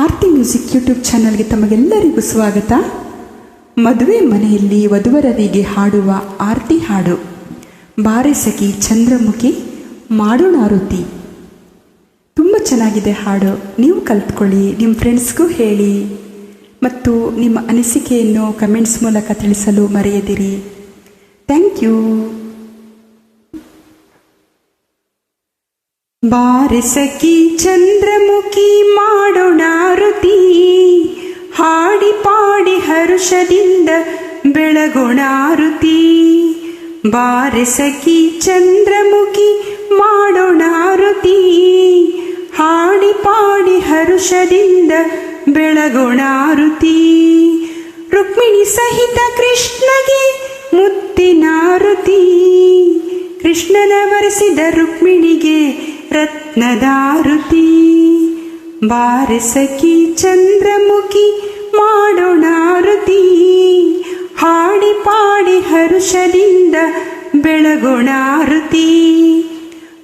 ಆರ್ತಿ music YouTube ಚಾನಲ್ಗೆ ತಮಗೆಲ್ಲರಿಗೂ ಸ್ವಾಗತ. ಮದುವೆ ಮನೆಯಲ್ಲಿ ವಧುವರರಿಗೆ ಹಾಡುವ ಆರ್ತಿ ಹಾಡು. ಬಾರೆ ಸಖಿ ಚಂದ್ರಮುಖಿ, ಮಾಡೋಣ ಆರುತಿ. ತುಂಬ ಚೆನ್ನಾಗಿದೆ ಹಾಡು. ನೀವು ಕಲ್ತ್ಕೊಳ್ಳಿ ನಿಮ್ಮ ಫ್ರೆಂಡ್ಸ್ಗೂ ಹೇಳಿ. ಮತ್ತು ನಿಮ್ಮ ಅನಿಸಿಕೆಯನ್ನು ಕಮೆಂಟ್ಸ್ ಮೂಲಕ ತಿಳಿಸಲು ಮರೆಯದಿರಿ. Thank you. ಬಾರಿಸಕಿ ಚಂದ್ರಮುಖಿ ಪಾಡಿ ಹರುಷದಿಂದ ಬೆಳಗೋಣ ಆರುತಿ ಬಾರಿಸಕಿ ಚಂದ್ರಮುಖಿ ಮಾಡೋಣ ಆರುತಿ ಹಾಡಿ ಪಾಡಿ ಹರುಷದಿಂದ ಬೆಳಗೋಣ ಆರುತಿ ರುಕ್ಮಿಣಿ ಸಹಿತ ಕೃಷ್ಣಗೆ ಮುತ್ತಿನಾರುತಿ ಕೃಷ್ಣನ ವರೆಸಿದ ರುಕ್ಮಿಣಿಗೆ ರತ್ನದಾರುತಿ. ಬಾರಸಕಿ ಚಂದ್ರಮುಖಿ ಮಾಡೋಣ ಆರುತಿ ಹಾಡಿ ಪಾಡಿ ಹರುಷದಿಂದ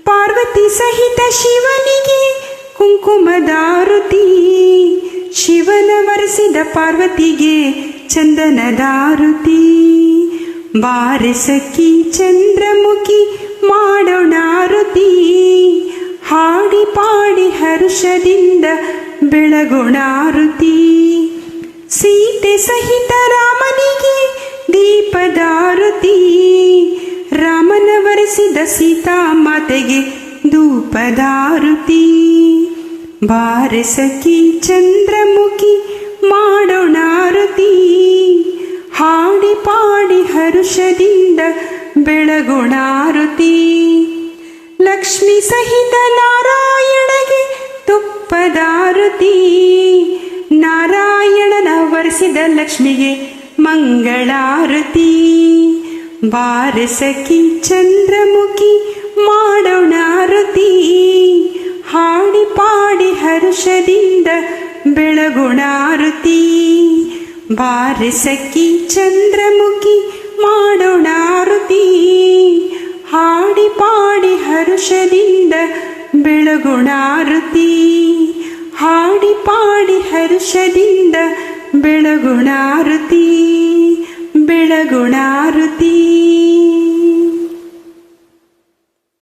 ಪಾರ್ವತಿ ಸಹಿತ ಶಿವನಿಗೆ ಕುಂಕುಮದಾರುತಿ. ಶಿವನ ವರೆಸಿದ ಪಾರ್ವತಿಗೆ ಚಂದನದಾರುತಿ. ಬಾರಿಸಕಿ ಚಂದ್ರಮುಖಿ ಮಾಡೋಣ ಆರುತಿ ಹಾಡಿ ಪಾಡಿ ಹರ್ಷದಿಂದ ಬೆಳಗೋಣ ಆರುತಿ ಸೀತೆ ಸಹಿತ ರಾಮನಿಗೆ ದೀಪದಾರುತಿ. ರಾಮನ ವರೆಸಿದ ಸೀತಾ ಮಾತೆಗೆ ಧೂಪದಾರುತಿ. ಬಾರಸಕಿ ಚಂದ್ರಮುಖಿ ಮಾಡೋಣ ಆರುತಿ ಹಾಡಿ ಪಾಡಿ ಹರುಷದಿಂದ ಬೆಳಗೋಣ ಆರುತಿ ಲಕ್ಷ್ಮಿ ಸಹಿತ ನಾರಾಯಣಗೆ ತುಪ್ಪದಾರುತಿ. ವರೆಸಿದ ಲಕ್ಷ್ಮಿಗೆ ಮಂಗಳಾರತಿ. ಬಾರಸಕಿ ಚಂದ್ರಮುಖಿ ಮಾಡೋಣ ಆರುತಿ ಹಾಡಿ ಪಾಡಿ ಹರುಷದಿಂದ ಬೆಳಗೋಣ ಆರುತಿ ಬಾರಸಕಿ ಚಂದ್ರಮುಖಿ ಮಾಡೋಣ ಆರುತಿ ಹಾಡಿ ಪಾಡಿ ಹರುಷದಿಂದ ಬೆಳಗೋಣ ಆರುತಿ ಹಾಡಿ ಪಾಡಿ ಹರುಷದಿಂದ ಬೆಳಗುಣ ಬೆಳಗುಣಾ